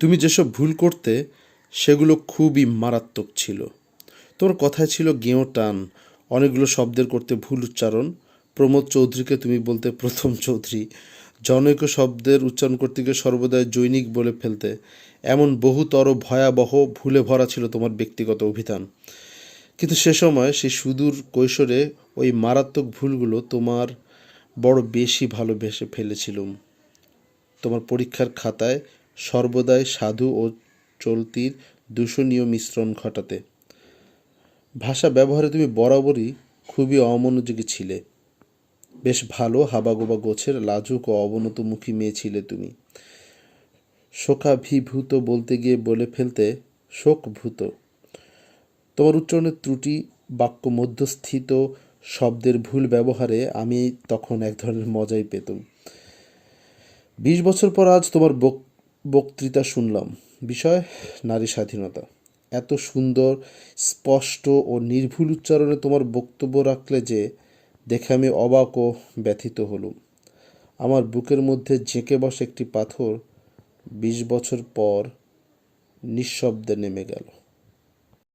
তুমি যেসব ভুল করতে, সেগুলো খুবই মারাত্মক ছিল। তোমার কথায় ছিল গেঁয়ো টান, অনেকগুলো শব্দের করতে ভুল উচ্চারণ। প্রমোদ চৌধুরীকে তুমি বলতে প্রথম চৌধুরী। জনৈক শব্দের উচ্চারণ করতে গিয়ে সর্বদাই জৈনিক বলে ফেলতে। এমন বহুতর ভয়াবহ ভুলে ভরা ছিল তোমার ব্যক্তিগত অভিধান। কিন্তু সে সময় সেই সুদূর কৈশোরে ওই মারাত্মক ভুলগুলো তোমার বড় বেশি ভালোবেসে ফেলেছিলুম। তোমার পরীক্ষার খাতায় সর্বদাই সাধু ও চলতির দূষণীয় মিশ্রণ ঘটাতে। ভাষা ব্যবহারে তুমি বরাবরই খুবই অমনোযোগী ছিলে। বেশ ভালো হাবাগোবা গোছের লাজুক ও অবনতমুখী মেয়ে ছিলে তুমি। শোকাভিভূত বলতে গিয়ে বলে ফেলতে শোকভূত। তোমার উচ্চারণের ত্রুটি, বাক্য মধ্যস্থিত শব্দের ভুল ব্যবহারে আমি তখন এক ধরনের মজাই পেতাম। বিশ বছর পর আজ তোমার বক- বক্তৃতা শুনলাম। বিষয়, নারী স্বাধীনতা। এত সুন্দর, স্পষ্ট ও নির্ভুল উচ্চারণে তোমার বক্তব্য রাখলে যে দেখে আমি অবাক ও ব্যথিত হলুম। আমার বুকের মধ্যে জেঁকে বসে একটি পাথর বিশ বছর পর নিঃশব্দে নেমে গেল।